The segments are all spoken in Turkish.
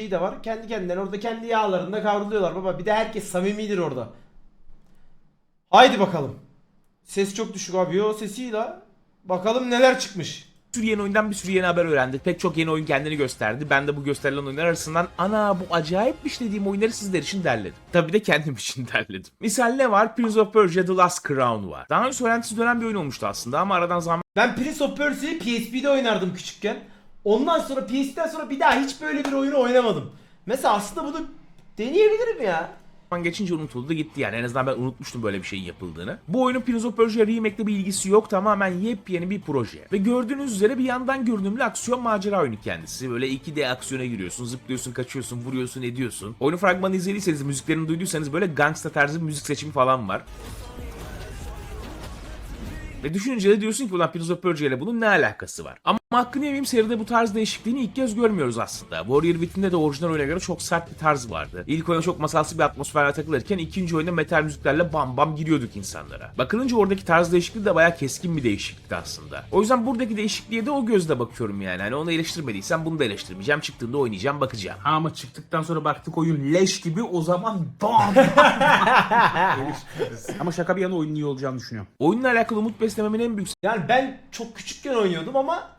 şey de var. Kendi kendilerine orada kendi yağlarında kavruluyorlar baba. Bir de herkes samimidir orada. Haydi bakalım. Ses çok düşük abi. Yo sesiyle. Bakalım neler çıkmış. Bir sürü yeni oyundan bir sürü yeni haber öğrendik. Pek çok yeni oyun kendini gösterdi. Ben de bu gösterilen oyunlar arasından ana bu acayipmiş dediğim oyunları sizler için derledim. Tabii de kendim için derledim. Misal ne var? Prince of Persia The Last Crown var. Daha önce söylentisi dönen bir oyun olmuştu aslında ama aradan zaman Ben Prince of Persia'yı PSP'de oynardım küçükken. Ondan sonra PSP'den sonra bir daha hiç böyle bir oyunu oynamadım. Mesela aslında bunu deneyebilirim ya. geçince unutuldu gitti yani. En azından ben unutmuştum böyle bir şeyin yapıldığını. Bu oyunun Prince of Persia Remake'le bir ilgisi yok. Tamamen yepyeni bir proje. Ve gördüğünüz üzere bir yandan görünümlü aksiyon macera oyunu kendisi. Böyle 2D aksiyona giriyorsun, zıplıyorsun, kaçıyorsun, vuruyorsun, ediyorsun. Oyunu fragmanı izlediyseniz, müziklerini duyduysanız böyle gangsta tarzı müzik seçimi falan var. Ve düşününce de diyorsun ki ulan Prince of Persia ile bunun ne alakası var? Ama hakkını yemeyeyim seride bu tarz değişikliğini ilk kez görmüyoruz aslında. Warrior Within'de de orijinal oyuna göre çok sert bir tarz vardı. İlk oyuna çok masalsı bir atmosferle takılırken ikinci oyunda metal müziklerle bam bam giriyorduk insanlara. Bakılınca oradaki tarz değişikliği de bayağı keskin bir değişiklikti aslında. O yüzden buradaki değişikliğe de o gözle bakıyorum yani. Hani onu eleştirmediysem bunu da eleştirmeyeceğim. Çıktığında oynayacağım bakacağım. Ha, Ama çıktıktan sonra baktık oyun leş gibi o zaman bam. Ama şaka bir yana oyunun iyi olacağını düşünüyorum. Oyunla alakalı umut beslememin en büyük Yani ben çok küçükken oynuyordum ama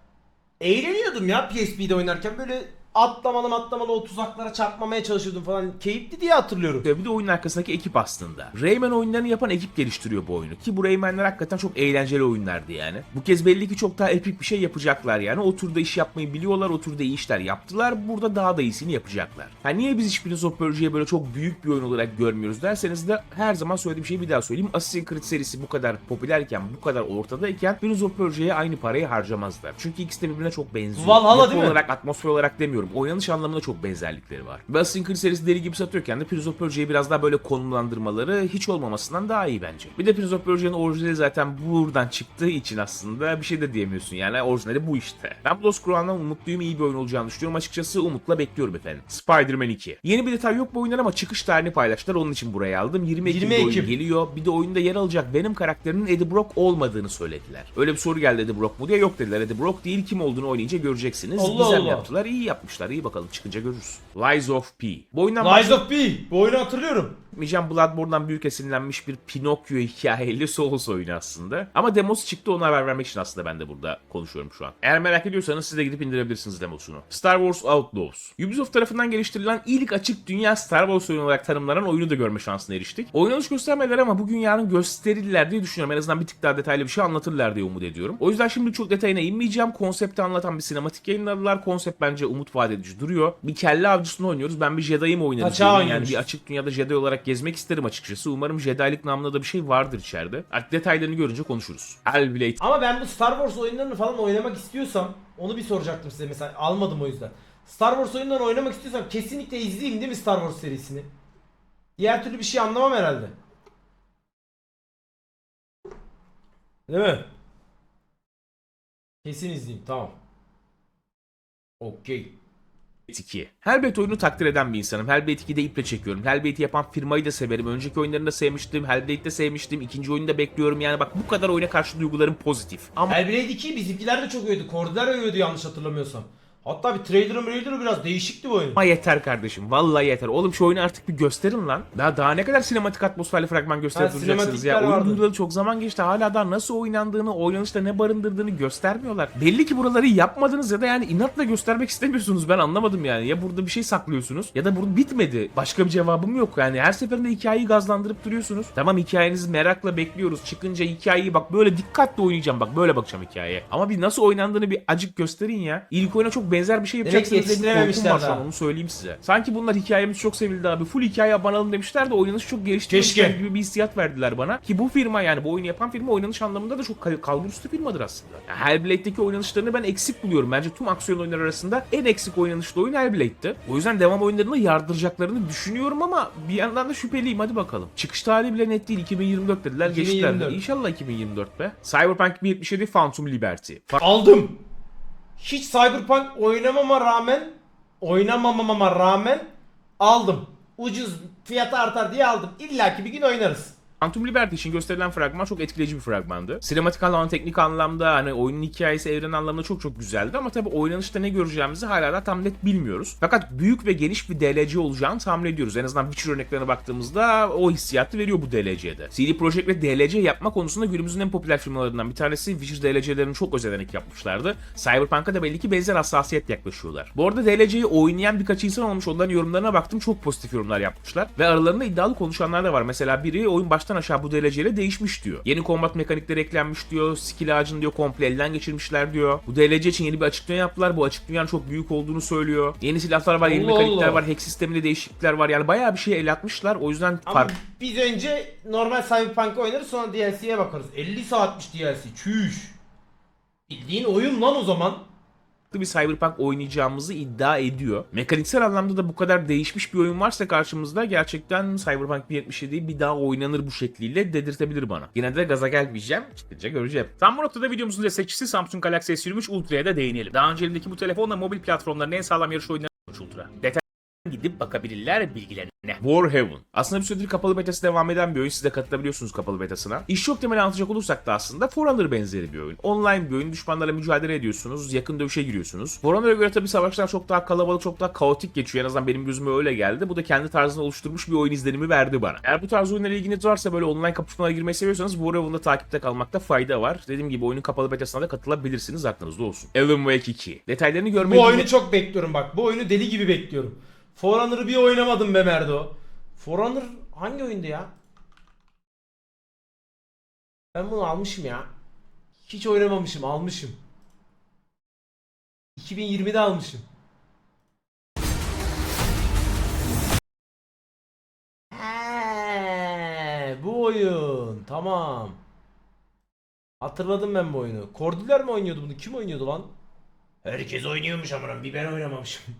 eğleniyordum ya PSP'de oynarken. Böyle atlamalı atlamalı o tuzaklara çarpmamaya çalışıyordum falan. Keyifli diye hatırlıyorum. sebebi de oyunun arkasındaki ekip aslında. Rayman oyunlarını yapan ekip geliştiriyor bu oyunu. Ki bu Rayman'ler hakikaten çok eğlenceli oyunlardı yani. Bu kez belli ki çok daha epik bir şey yapacaklar yani. O turda iş yapmayı biliyorlar, o turda iyi işler yaptılar. Burada daha da iyisini yapacaklar. Ha niye biz hiç Prince of Persia'yı böyle çok büyük bir oyun olarak görmüyoruz derseniz de her zaman söylediğim şeyi bir daha söyleyeyim. Assassin's Creed serisi bu kadar popülerken, bu kadar ortadayken Prince of Persia'ya aynı parayı harcamazlar. Çünkü ikisi de birbirine çok benziyor. Valhalla değil mi? olarak, atmosfer olarak demiyorum. Oynanış anlamında çok benzerlikleri var. Ve Assassin's Creed serisi deli gibi satıyorken de Prince of Persia'yı biraz daha böyle konumlandırmaları hiç olmamasından daha iyi bence. Bir de Prince of Persia'nın orijinali zaten buradan çıktığı için aslında bir şey de diyemiyorsun yani orijinali bu işte. Ben Lost Crown'dan umutluyum iyi bir oyun olacağını düşünüyorum. Açıkçası umutla bekliyorum efendim. Spider-Man 2. Yeni bir detay yok bu oyundan ama çıkış tarihini paylaştılar onun için buraya aldım. 20 Ekim'de 20 oyun Ekim. geliyor. Bir de oyunda yer alacak Venom karakterinin Eddie Brock olmadığını söylediler. Öyle bir soru geldi Eddie Brock mu diye yok dediler. Eddie Brock değil kim olduğunu oynayınca göreceksiniz. Allah Güzel Allah. yaptılar iyi yapmışlar iyi bakalım çıkınca görürüz. Lies of P. Bu oyundan Lies of P. Bu oyunu hatırlıyorum. Bahsetmeyeceğim Bloodborne'dan büyük esinlenmiş bir Pinokyo hikayeli Souls oyunu aslında. Ama demosu çıktı ona haber vermek için aslında ben de burada konuşuyorum şu an. Eğer merak ediyorsanız siz de gidip indirebilirsiniz demosunu. Star Wars Outlaws. Ubisoft tarafından geliştirilen ilk açık dünya Star Wars oyunu olarak tanımlanan oyunu da görme şansına eriştik. Oynanış göstermediler ama bugün yarın gösterirler diye düşünüyorum. En azından bir tık daha detaylı bir şey anlatırlar diye umut ediyorum. O yüzden şimdi çok detayına inmeyeceğim. Konsepti anlatan bir sinematik yayınladılar. Konsept bence umut vaat edici duruyor. Bir kelle avcısını oynuyoruz. Ben bir Jedi'yi mi oynarım? Yani bir açık dünyada Jedi olarak gezmek isterim açıkçası. Umarım Jedi'lik namına da bir şey vardır içeride. Artık detaylarını görünce konuşuruz. Hellblade Ama ben bu Star Wars oyunlarını falan oynamak istiyorsam onu bir soracaktım size mesela almadım o yüzden. Star Wars oyunlarını oynamak istiyorsam kesinlikle izleyeyim değil mi Star Wars serisini? Diğer türlü bir şey anlamam herhalde. Değil mi? Kesin izleyeyim tamam. Okey. 2. Hellblade oyunu takdir eden bir insanım. Hellblade 2'de iple çekiyorum. Hellblade'i yapan firmayı da severim. Önceki oyunlarını da sevmiştim. Hellblade'i de sevmiştim. İkinci oyunu da bekliyorum. Yani bak bu kadar oyuna karşı duygularım pozitif. Ama Hellblade 2'yi bizimkiler de çok övdü. Kordiler övüyordu yanlış hatırlamıyorsam. Hatta bir trailer'ı trailer'ı biraz değişikti bu oyun. Ama yeter kardeşim. Vallahi yeter. Oğlum şu oyunu artık bir gösterin lan. Daha daha ne kadar sinematik atmosferli fragman gösterip Ha, duracaksınız ya. Oyun vardı. duyuralı çok zaman geçti. Hala daha nasıl oynandığını, oynanışta ne barındırdığını göstermiyorlar. Belli ki buraları yapmadınız ya da yani inatla göstermek istemiyorsunuz. Ben anlamadım yani. Ya burada bir şey saklıyorsunuz ya da burada bitmedi. Başka bir cevabım yok. Yani her seferinde hikayeyi gazlandırıp duruyorsunuz. Tamam hikayenizi merakla bekliyoruz. Çıkınca hikayeyi bak böyle dikkatle oynayacağım. Bak böyle bakacağım hikayeye. Ama bir nasıl oynandığını bir acık gösterin ya. İlk oyuna çok benzer bir şey yapacaksınız. diye bir korkum var şu an, daha. onu söyleyeyim size. Sanki bunlar hikayemiz çok sevildi abi. Full hikaye abanalım demişler de oynanış çok Keşke. gibi bir hissiyat verdiler bana. Ki bu firma yani bu oyunu yapan firma oynanış anlamında da çok kal- kalburüstü firmadır aslında. Ya Hellblade'deki oynanışlarını ben eksik buluyorum. Bence tüm aksiyon oyunları arasında en eksik oynanışlı oyun Hellblade'ti. O yüzden devam oyunlarını yardıracaklarını düşünüyorum ama bir yandan da şüpheliyim hadi bakalım. Çıkış tarihi bile net değil 2024 dediler 2024. geçtiler. İnşallah 2024 be. Cyberpunk 2077 Phantom Liberty. Aldım. Hiç Cyberpunk oynamama rağmen oynamamama rağmen aldım. Ucuz fiyatı artar diye aldım. İlla ki bir gün oynarız. Phantom Liberty için gösterilen fragman çok etkileyici bir fragmandı. Sinematik anlamda, teknik anlamda, hani oyunun hikayesi, evren anlamında çok çok güzeldi ama tabii oynanışta ne göreceğimizi hala da tam net bilmiyoruz. Fakat büyük ve geniş bir DLC olacağını tahmin ediyoruz. En azından Witcher örneklerine baktığımızda o hissiyatı veriyor bu DLC'de. CD Projekt ve DLC yapma konusunda günümüzün en popüler firmalarından bir tanesi Witcher DLC'lerini çok özenerek yapmışlardı. Cyberpunk'a da belli ki benzer hassasiyet yaklaşıyorlar. Bu arada DLC'yi oynayan birkaç insan olmuş onların yorumlarına baktım çok pozitif yorumlar yapmışlar. Ve aralarında iddialı konuşanlar da var. Mesela biri oyun baştan aşağı bu ile değişmiş diyor. Yeni kombat mekanikleri eklenmiş diyor. Skill ağacını diyor komple elden geçirmişler diyor. Bu DLC için yeni bir açık dünya yaptılar. Bu açık dünyanın çok büyük olduğunu söylüyor. Yeni silahlar var, yeni Allah mekanikler Allah. var, hack sisteminde değişiklikler var. Yani bayağı bir şey el atmışlar. O yüzden Ama fark biz önce normal Cyberpunk'ı oynarız sonra DLC'ye bakarız. 50 saatmiş DLC. Çüş. Bildiğin oyun lan o zaman. Bir Cyberpunk oynayacağımızı iddia ediyor. Mekaniksel anlamda da bu kadar değişmiş bir oyun varsa karşımızda gerçekten Cyberpunk 2077'yi bir daha oynanır bu şekliyle dedirtebilir bana. Yine de gaza gelmeyeceğim. Çıkınca göreceğim. Tam bu noktada videomuzun destekçisi Samsung Galaxy S23 Ultra'ya da değinelim. Daha önce elindeki bu telefonla mobil platformların en sağlam yarış oyunları Ultra. Detay gidip bakabilirler bilgilerine. Warhaven. Aslında bir süredir kapalı betası devam eden bir oyun. Siz de katılabiliyorsunuz kapalı betasına. İş yok temel anlatacak olursak da aslında For Honor benzeri bir oyun. Online bir oyun. Düşmanlarla mücadele ediyorsunuz. Yakın dövüşe giriyorsunuz. For Honor'a göre tabii savaşlar çok daha kalabalık, çok daha kaotik geçiyor. En azından benim gözüme öyle geldi. Bu da kendi tarzını oluşturmuş bir oyun izlenimi verdi bana. Eğer bu tarz oyunlara ilginiz varsa böyle online kapışmalara girmeyi seviyorsanız Warhaven'da takipte kalmakta fayda var. Dediğim gibi oyunun kapalı betasına da katılabilirsiniz. Aklınızda olsun. Alan Wake 2. Detaylarını görmeyi Bu oyunu çok bekliyorum bak. Bu oyunu deli gibi bekliyorum. For Honor'ı bir oynamadım be Merdo. For Honor hangi oyundu ya? Ben bunu almışım ya. Hiç oynamamışım, almışım. 2020'de almışım. He, bu oyun. Tamam. Hatırladım ben bu oyunu. Kordiler mi oynuyordu bunu? Kim oynuyordu lan? Herkes oynuyormuş ama bir ben oynamamışım.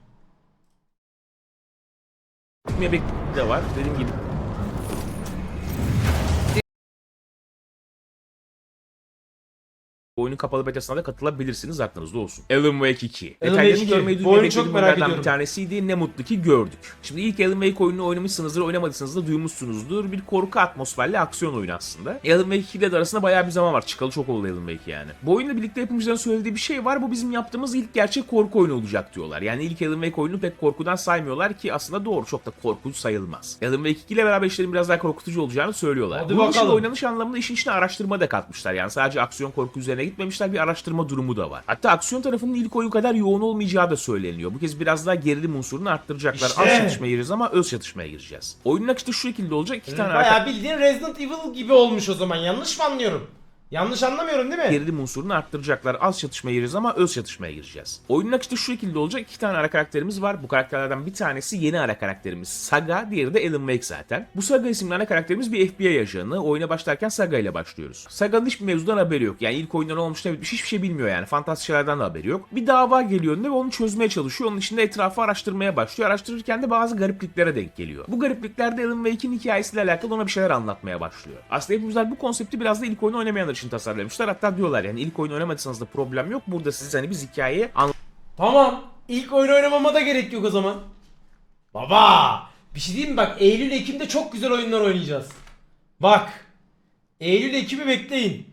Bebek de var. Dediğim gibi oyunun kapalı betasına da katılabilirsiniz aklınızda olsun. Alan Wake 2. Alan Detaylarını Wake 2. görmeyi Bu oyunu çok merak bir ediyorum. tanesiydi. Ne mutlu ki gördük. Şimdi ilk Alan Wake oyununu oynamışsınızdır, oynamadıysanız da duymuşsunuzdur. Bir korku atmosferli aksiyon oyunu aslında. Alan Wake 2 ile de arasında bayağı bir zaman var. Çıkalı çok oldu Alan Wake yani. Bu oyunla birlikte yapımcıların söylediği bir şey var. Bu bizim yaptığımız ilk gerçek korku oyunu olacak diyorlar. Yani ilk Alan Wake oyunu pek korkudan saymıyorlar ki aslında doğru çok da korkunç sayılmaz. Alan Wake 2 ile beraber işlerin biraz daha korkutucu olacağını söylüyorlar. Hadi Bunun bakalım. oynanış anlamında işin içine araştırma da katmışlar. Yani sadece aksiyon korku üzerine gitmemişler bir araştırma durumu da var. Hatta aksiyon tarafının ilk oyun kadar yoğun olmayacağı da söyleniyor. Bu kez biraz daha gerilim unsurunu arttıracaklar. İşte. Az çatışmaya gireceğiz ama öz çatışmaya gireceğiz. Oyunun akışı şu şekilde olacak. İki tane arka Bayağı bildiğin Resident Evil gibi olmuş o zaman. Yanlış mı anlıyorum? Yanlış anlamıyorum değil mi? gerilim unsurunu arttıracaklar. Az çatışmaya gireceğiz ama öz çatışmaya gireceğiz. Oyunun akışı şu şekilde olacak. İki tane ara karakterimiz var. Bu karakterlerden bir tanesi yeni ara karakterimiz Saga, diğeri de Alan Wake zaten. Bu Saga isimli ana karakterimiz bir FBI ajanı. Oyuna başlarken Saga ile başlıyoruz. Saga'nın hiçbir mevzudan haberi yok. Yani ilk oyundan olmuş ne bitmiş hiçbir şey bilmiyor yani. Fantastik şeylerden de haberi yok. Bir dava geliyor önüne ve onu çözmeye çalışıyor. Onun içinde etrafı araştırmaya başlıyor. Araştırırken de bazı garipliklere denk geliyor. Bu garipliklerde Alan Wake'in hikayesiyle alakalı ona bir şeyler anlatmaya başlıyor. Aslında yapımcılar bu konsepti biraz da ilk oyunu oynamayanlar için tasarlamışlar. Hatta diyorlar yani ilk oyunu oynamadıysanız da problem yok. Burada siz hani biz hikayeyi Tamam. İlk oyun oynamama da gerek yok o zaman. Baba. Bir şey diyeyim mi bak Eylül Ekim'de çok güzel oyunlar oynayacağız. Bak. Eylül Ekim'i bekleyin.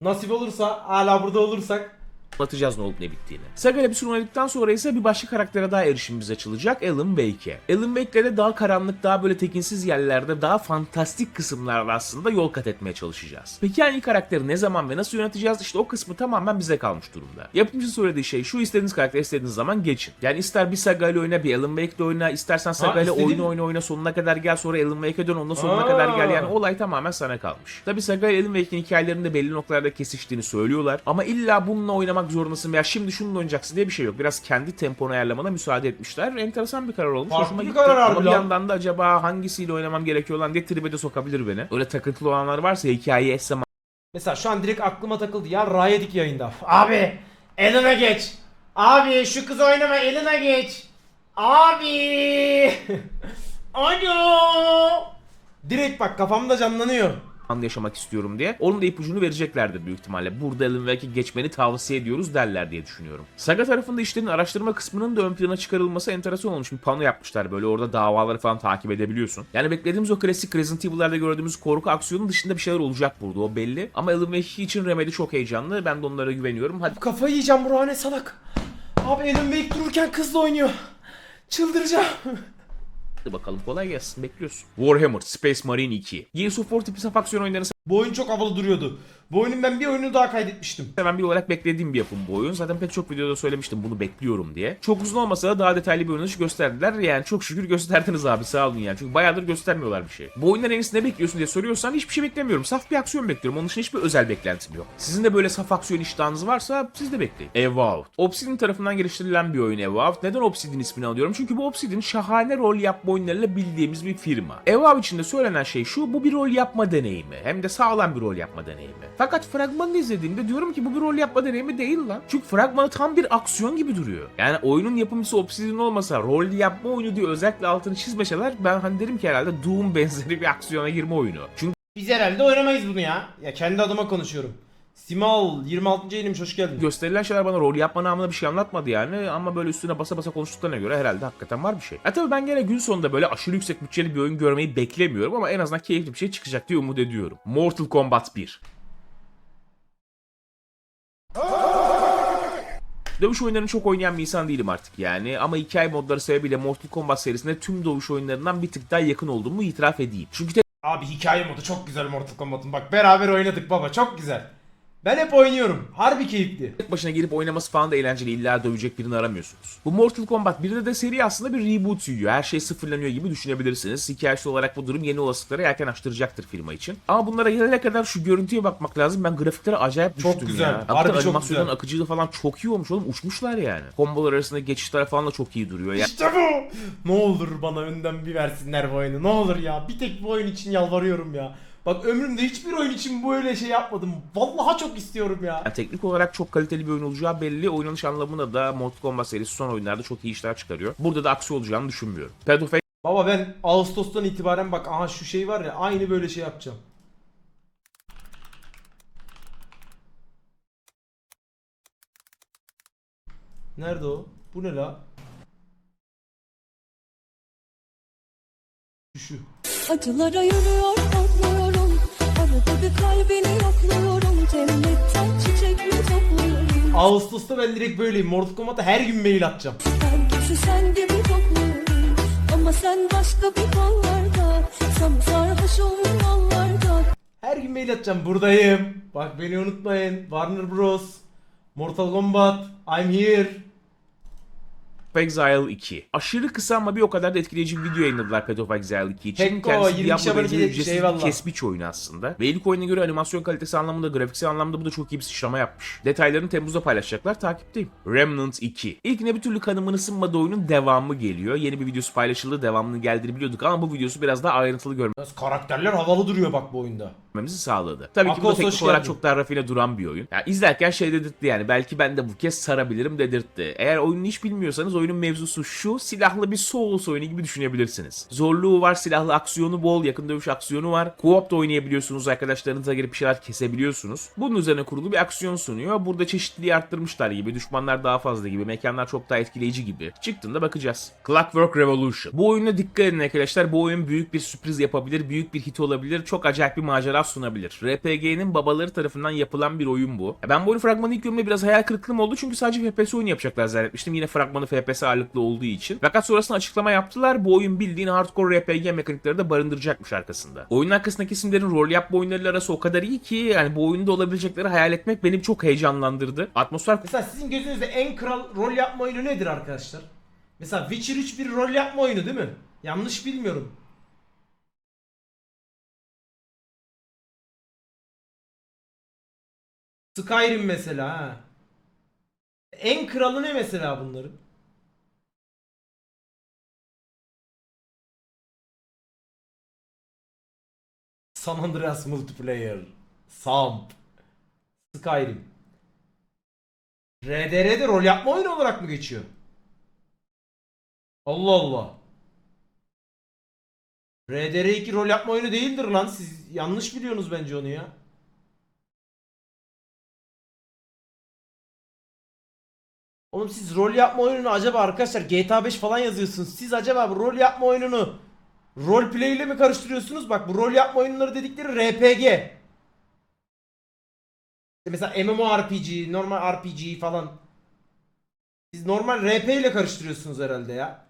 Nasip olursa hala burada olursak anlatacağız ne olup ne bittiğini. Saga ile bir süre oynadıktan sonra ise bir başka karaktere daha erişimimiz açılacak Alan Wake'e. Alan Wake'le de daha karanlık, daha böyle tekinsiz yerlerde, daha fantastik kısımlarda aslında yol kat etmeye çalışacağız. Peki hangi karakteri ne zaman ve nasıl yöneteceğiz? İşte o kısmı tamamen bize kalmış durumda. Yapımcı söylediği şey şu istediğiniz karakteri istediğiniz zaman geçin. Yani ister bir Saga ile oyna, bir Alan Wake'le oyna, istersen Saga ile oyna oyna oyna sonuna kadar gel sonra Alan Wake'e dön ondan sonuna Aa. kadar gel. Yani olay tamamen sana kalmış. Tabi Saga ile Alan Wake'in hikayelerinde belli noktalarda kesiştiğini söylüyorlar. Ama illa bununla oynamak zorundasın veya şimdi şununla oynayacaksın diye bir şey yok. Biraz kendi temponu ayarlamana müsaade etmişler. Enteresan bir karar olmuş. Farklı Hoşuma bir gitti. karar Ama harbi bir lan. yandan da acaba hangisiyle oynamam gerekiyor lan diye tribe de sokabilir beni. Öyle takıntılı olanlar varsa hikayeyi esse Mesela şu an direkt aklıma takıldı ya Rayedik yayında. Abi Elena geç. Abi şu kız oynama Elena geç. Abi. Alo. Direkt bak kafamda canlanıyor. Anı yaşamak istiyorum diye. Onun da ipucunu vereceklerdir büyük ihtimalle. Burada Alan Wake'i geçmeni tavsiye ediyoruz derler diye düşünüyorum. Saga tarafında işlerin araştırma kısmının da ön plana çıkarılması enteresan olmuş. Bir pano yapmışlar böyle orada davaları falan takip edebiliyorsun. Yani beklediğimiz o klasik Resident Evil'larda gördüğümüz korku aksiyonun dışında bir şeyler olacak burada o belli. Ama Alan Wake için Remedy çok heyecanlı. Ben de onlara güveniyorum. Hadi Kafayı yiyeceğim bro ne salak. Abi Alan Wake dururken kızla oynuyor. Çıldıracağım. bakalım kolay gelsin bekliyorsun. Warhammer Space Marine 2. Gears of War tipi saf aksiyon oyunlarını Bu oyun çok havalı duruyordu. Bu oyunun ben bir oyunu daha kaydetmiştim. seven bir olarak beklediğim bir yapım bu oyun. Zaten pek çok videoda söylemiştim bunu bekliyorum diye. Çok uzun olmasa da daha detaylı bir oynanış gösterdiler. Yani çok şükür gösterdiniz abi sağ olun yani. Çünkü bayağıdır göstermiyorlar bir şey. Bu oyundan en iyisi ne bekliyorsun diye soruyorsan hiçbir şey beklemiyorum. Saf bir aksiyon bekliyorum. Onun dışında hiçbir özel beklentim yok. Sizin de böyle saf aksiyon iştahınız varsa siz de bekleyin. Evolved. Obsidian tarafından geliştirilen bir oyun Evolved. Neden Obsidian ismini alıyorum? Çünkü bu Obsidian şahane rol yapma oyunlarıyla bildiğimiz bir firma. Evolved içinde söylenen şey şu. Bu bir rol yapma deneyimi. Hem de sağlam bir rol yapma deneyimi. Fakat fragmanını izlediğimde diyorum ki bu bir rol yapma deneyimi değil lan. Çünkü fragmanı tam bir aksiyon gibi duruyor. Yani oyunun yapımcısı Obsidian olmasa rol yapma oyunu diye özellikle altını çizmeseler ben hani derim ki herhalde Doom benzeri bir aksiyona girme oyunu. Çünkü Biz herhalde oynamayız bunu ya. Ya kendi adıma konuşuyorum. Simal 26. yayınmış hoş geldin. gösterilen şeyler bana rol yapma namına bir şey anlatmadı yani ama böyle üstüne basa basa konuştuklarına göre herhalde hakikaten var bir şey. E tabi ben gene gün sonunda böyle aşırı yüksek bütçeli bir oyun görmeyi beklemiyorum ama en azından keyifli bir şey çıkacak diye umut ediyorum. Mortal Kombat 1. Dövüş oyunlarını çok oynayan bir insan değilim artık yani ama hikaye modları sebebiyle Mortal Kombat serisinde tüm dövüş oyunlarından bir tık daha yakın olduğumu itiraf edeyim. Çünkü Abi hikaye modu çok güzel Mortal Kombat'ın. Bak beraber oynadık baba çok güzel. Ben hep oynuyorum. Harbi keyifli. tek başına girip oynaması falan da eğlenceli. İlla dövecek birini aramıyorsunuz. Bu Mortal Kombat 1'de de seri aslında bir reboot yiyor. Her şey sıfırlanıyor gibi düşünebilirsiniz. Hikayesi olarak bu durum yeni olasılıklara yelken açtıracaktır firma için. Ama bunlara gelene kadar şu görüntüye bakmak lazım. Ben grafiklere acayip düştüm Çok güzel. ya. Harbi çok animasyonun güzel. akıcılığı falan çok iyi olmuş oğlum. Uçmuşlar yani. Kombolar arasında geçişler falan da çok iyi duruyor. Ya. İşte bu. Ne olur bana önden bir versinler bu oyunu. Ne olur ya. Bir tek bu oyun için yalvarıyorum ya. Bak ömrümde hiçbir oyun için böyle şey yapmadım. Vallahi çok istiyorum ya. Yani teknik olarak çok kaliteli bir oyun olacağı belli. Oynanış anlamında da Mortal Kombat serisi son oyunlarda çok iyi işler çıkarıyor. Burada da aksi olacağını düşünmüyorum. Path Baba ben Ağustos'tan itibaren bak aha şu şey var ya aynı böyle şey yapacağım. Nerede o? Bu ne la? Şu. Acılara yürüyor kalbini yokluyorum Cennetten çiçek mi topluyorum Ağustos'ta ben direkt böyleyim. Mortal Kombat'a her gün mail atacağım. Herkesi sen gibi topluyorum Ama sen başka bir kollarda Sana sarhoşum yollarda Her gün mail atacağım. Buradayım. Bak beni unutmayın. Warner Bros. Mortal Kombat. I'm here. Exile 2. Aşırı kısa ama bir o kadar da etkileyici bir video yayınladılar Path of Exile 2 için. Pekko, Kendisi 22 Diablo benzeri ücretsiz bir kesmiş oyunu aslında. Ve ilk oyuna göre animasyon kalitesi anlamında, grafiksel anlamda bu da çok iyi bir sıçrama yapmış. Detaylarını Temmuz'da paylaşacaklar, takipteyim. Remnant 2. İlkine bir türlü kanımın ısınmadığı oyunun devamı geliyor. Yeni bir videosu paylaşıldı, devamının geldiğini biliyorduk ama bu videosu biraz daha ayrıntılı Yalnız Karakterler havalı duruyor bak bu oyunda. Görmemizi sağladı. Tabii ki bu da teknik olarak geldin. çok daha rafine duran bir oyun. Yani izlerken şey dedirtti yani belki ben de bu kez sarabilirim dedirtti. Eğer oyunu hiç bilmiyorsanız oyunun mevzusu şu silahlı bir Souls oyunu gibi düşünebilirsiniz. Zorluğu var, silahlı aksiyonu bol, yakın dövüş aksiyonu var. Co-op da oynayabiliyorsunuz, arkadaşlarınıza girip bir şeyler kesebiliyorsunuz. Bunun üzerine kurulu bir aksiyon sunuyor. Burada çeşitliliği arttırmışlar gibi, düşmanlar daha fazla gibi, mekanlar çok daha etkileyici gibi. Çıktığında bakacağız. Clockwork Revolution. Bu oyuna dikkat edin arkadaşlar. Bu oyun büyük bir sürpriz yapabilir, büyük bir hit olabilir, çok acayip bir macera sunabilir. RPG'nin babaları tarafından yapılan bir oyun bu. Ben bu oyun fragmanı ilk görümde biraz hayal kırıklığım oldu çünkü sadece FPS oyunu yapacaklar zannetmiştim. Yine fragmanı FPS ağırlıklı olduğu için. Fakat sonrasında açıklama yaptılar. Bu oyun bildiğin hardcore RPG mekanikleri de barındıracakmış arkasında. Oyunun arkasındaki isimlerin rol yapma oyunlarıyla arası o kadar iyi ki yani bu oyunda olabilecekleri hayal etmek beni çok heyecanlandırdı. Atmosfer Mesela sizin gözünüzde en kral rol yapma oyunu nedir arkadaşlar? Mesela Witcher 3 bir rol yapma oyunu değil mi? Yanlış bilmiyorum. Skyrim mesela ha. En kralı ne mesela bunların? San Andreas Multiplayer. Samp. Skyrim. RDR'de rol yapma oyunu olarak mı geçiyor? Allah Allah. RDR2 rol yapma oyunu değildir lan. Siz yanlış biliyorsunuz bence onu ya. Oğlum siz rol yapma oyununu acaba arkadaşlar GTA 5 falan yazıyorsunuz. Siz acaba bu rol yapma oyununu rol play ile mi karıştırıyorsunuz? Bak bu rol yapma oyunları dedikleri RPG. Mesela MMORPG, normal RPG falan. Siz normal RP ile karıştırıyorsunuz herhalde ya.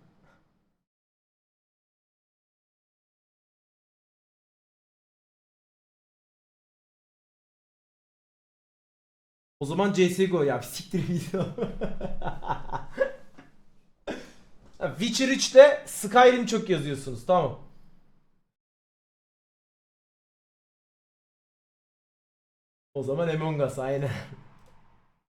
O zaman CSGO ya bir siktir. Ha, Witcher 3'te Skyrim çok yazıyorsunuz tamam. O zaman Among Us aynen.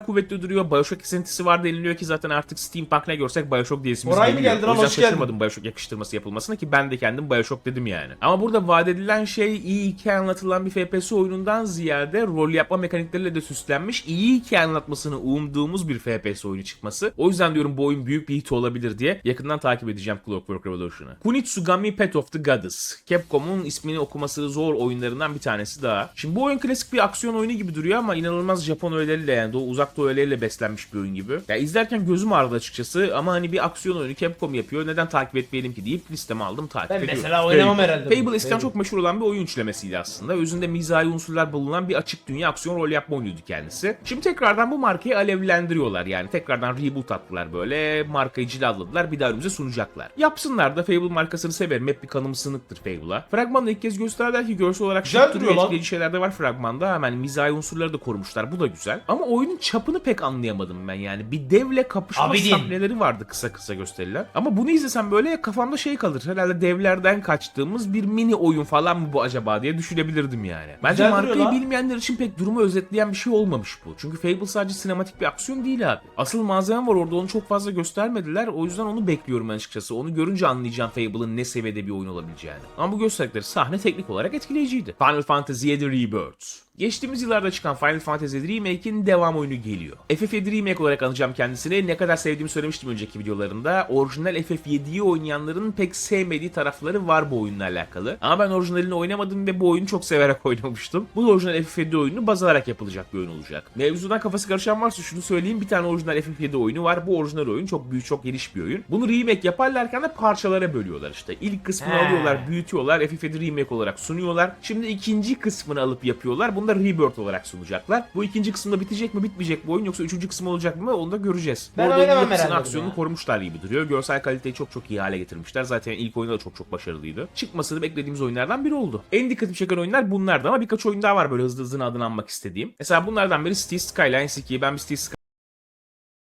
Kuvvetli duruyor. Bioshock esintisi var deniliyor ki zaten artık Steampunk ne görsek Bioshock diyesimiz Koray mı geliyor. geldi O yüzden Hoş geldin. şaşırmadım Bioshock yakıştırması yapılmasına ki ben de kendim Bioshock dedim yani. Ama burada vaat edilen şey iyi hikaye anlatılan bir FPS oyunundan ziyade rol yapma mekanikleriyle de süslenmiş iyi hikaye anlatmasını umduğumuz bir FPS oyunu çıkması. O yüzden diyorum bu oyun büyük bir hit olabilir diye yakından takip edeceğim Clockwork Revolution'ı. Kunitsugami Pet of the Goddess. Capcom'un ismini okuması zor oyunlarından bir tanesi daha. Şimdi bu oyun klasik bir aksiyon oyunu gibi duruyor ama inanılmaz Japon öğeleriyle yani Doğu uzak doğu öğeleriyle beslenmiş bir oyun gibi. Ya izlerken gözüm ağrıdı açıkçası ama hani bir aksiyon oyunu Capcom yapıyor neden takip etmeyelim ki deyip listeme aldım takip Ben ediyorum. mesela oynamam Fable. herhalde. Fable eskiden çok meşhur olan bir oyun üçlemesiydi aslında. Özünde mizahi unsurlar bulunan bir açık dünya aksiyon rol yapma oyunuydu kendisi. Şimdi tekrardan bu markayı alevlendiriyorlar yani. Tekrardan reboot attılar böyle. Markayı cilaladılar bir daha önümüze sunacaklar. Yapsınlar da Fable markasını severim. Hep bir kanım sınıktır Fable'a. Fragmanda ilk kez gösterdiler ki görsel olarak şık duruyor. Etkileyici şeyler de var fragmanda. Hemen mizahi unsurları da korumuşlar. Bu da güzel. Ama oyunun çapını pek anlayamadım ben yani. Bir devle kapışma Abidin. sahneleri vardı kısa kısa gösterilen. Ama bunu izlesem böyle kafamda şey kalır. Herhalde devlerden kaçtığımız bir mini oyun falan mı bu acaba diye düşünebilirdim yani. Bence Güzel markayı bilmeyenler için pek durumu özetleyen bir şey olmamış bu. Çünkü Fable sadece sinematik bir aksiyon değil abi. Asıl malzeme var orada onu çok fazla göstermediler. O yüzden onu bekliyorum ben açıkçası. Onu görünce anlayacağım Fable'ın ne seviyede bir oyun olabileceğini. Ama bu gösterdikleri sahne teknik olarak etkileyiciydi. Final Fantasy VII Rebirth. Geçtiğimiz yıllarda çıkan Final Fantasy Remake'in devam oyunu geliyor. FF7 Remake olarak anacağım kendisini. Ne kadar sevdiğimi söylemiştim önceki videolarında. Orijinal FF7'yi oynayanların pek sevmediği tarafları var bu oyunla alakalı. Ama ben orijinalini oynamadım ve bu oyunu çok severek oynamıştım. Bu orijinal FF7 oyunu baz alarak yapılacak bir oyun olacak. Mevzudan kafası karışan varsa şunu söyleyeyim. Bir tane orijinal FF7 oyunu var. Bu orijinal oyun çok büyük, çok geniş bir oyun. Bunu remake yaparlarken de parçalara bölüyorlar işte. İlk kısmını alıyorlar, büyütüyorlar. FF7 Remake olarak sunuyorlar. Şimdi ikinci kısmını alıp yapıyorlar. Bunu da Rebirth olarak sunacaklar. Bu ikinci kısımda bitecek mi bitmeyecek bu oyun yoksa üçüncü kısım olacak mı onu da göreceğiz. Ben Bu arada oynamam herhalde aksiyonunu ya. korumuşlar gibi duruyor. Görsel kaliteyi çok çok iyi hale getirmişler. Zaten ilk oyunda da çok çok başarılıydı. Çıkmasını beklediğimiz oyunlardan biri oldu. En dikkatimi çeken oyunlar bunlardı ama birkaç oyun daha var böyle hızlı hızlı adını anmak istediğim. Mesela bunlardan biri Cities Skylines 2. Ben bir Cities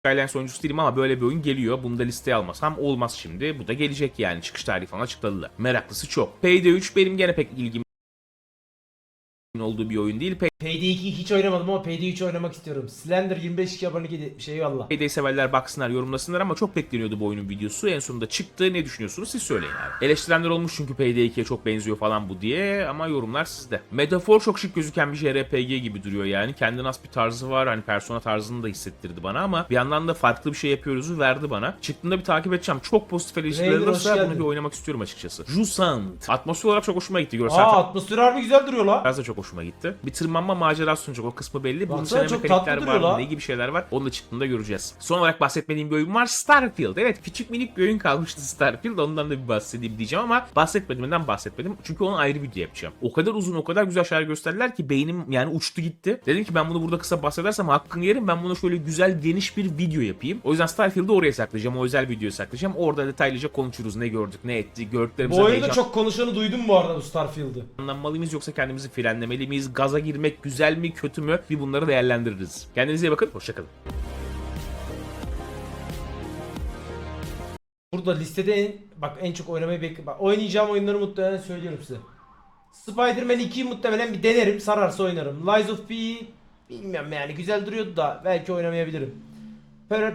Skylines oyuncusu değilim ama böyle bir oyun geliyor. Bunu da listeye almasam olmaz şimdi. Bu da gelecek yani. Çıkış tarihi falan açıkladılar. Meraklısı çok. Payday 3 benim gene pek ilgim olduğu bir oyun değil. Payday 2'yi hiç oynamadım ama Payday 3 oynamak istiyorum. Slender 25 abonelik etmiş eyvallah. Payday severler baksınlar yorumlasınlar ama çok bekleniyordu bu oyunun videosu. En sonunda çıktı. Ne düşünüyorsunuz siz söyleyin abi. Eleştirenler olmuş çünkü Payday 2'ye çok benziyor falan bu diye ama yorumlar sizde. Metafor çok şık gözüken bir JRPG gibi duruyor yani. Kendine has bir tarzı var. Hani persona tarzını da hissettirdi bana ama bir yandan da farklı bir şey yapıyoruzu verdi bana. Çıktığında bir takip edeceğim. Çok pozitif eleştiriler hoş olursa bunu bir oynamak istiyorum açıkçası. Jusant. Atmosfer olarak çok hoşuma gitti. Görsel Aa atmosferi harbi güzel duruyor la. Biraz da çok hoşuma gitti. Bir tırmanma macerası sunacak o kısmı belli. Bunun içinde mekanikler var la. Ne gibi şeyler var? Onu da çıktığında göreceğiz. Son olarak bahsetmediğim bir oyun var. Starfield. Evet küçük minik bir oyun kalmıştı Starfield. Ondan da bir bahsedeyim diyeceğim ama bahsetmediğimden bahsetmedim. Çünkü onu ayrı video yapacağım. O kadar uzun o kadar güzel şeyler gösterdiler ki beynim yani uçtu gitti. Dedim ki ben bunu burada kısa bahsedersem hakkını yerim. Ben buna şöyle güzel geniş bir video yapayım. O yüzden Starfield'ı oraya saklayacağım. O özel videoya saklayacağım. Orada detaylıca konuşuruz. Ne gördük, ne ettik, Bu gördüklerimize oyunda heyecan- çok konuşanı duydum bu arada bu Starfield'ı. Anlanmalı mıyız yoksa kendimizi frenlemeli miyiz? Gaza girmek güzel mi kötü mü? Bir bunları değerlendiririz. Kendinize iyi bakın. Hoşçakalın. Burada listede en, bak en çok oynamayı. Bak oynayacağım oyunları muhtemelen söylüyorum size. Spider-Man 2'yi muhtemelen bir denerim. Sararsa oynarım. Lies of P bilmiyorum yani güzel duruyordu da belki oynamayabilirim.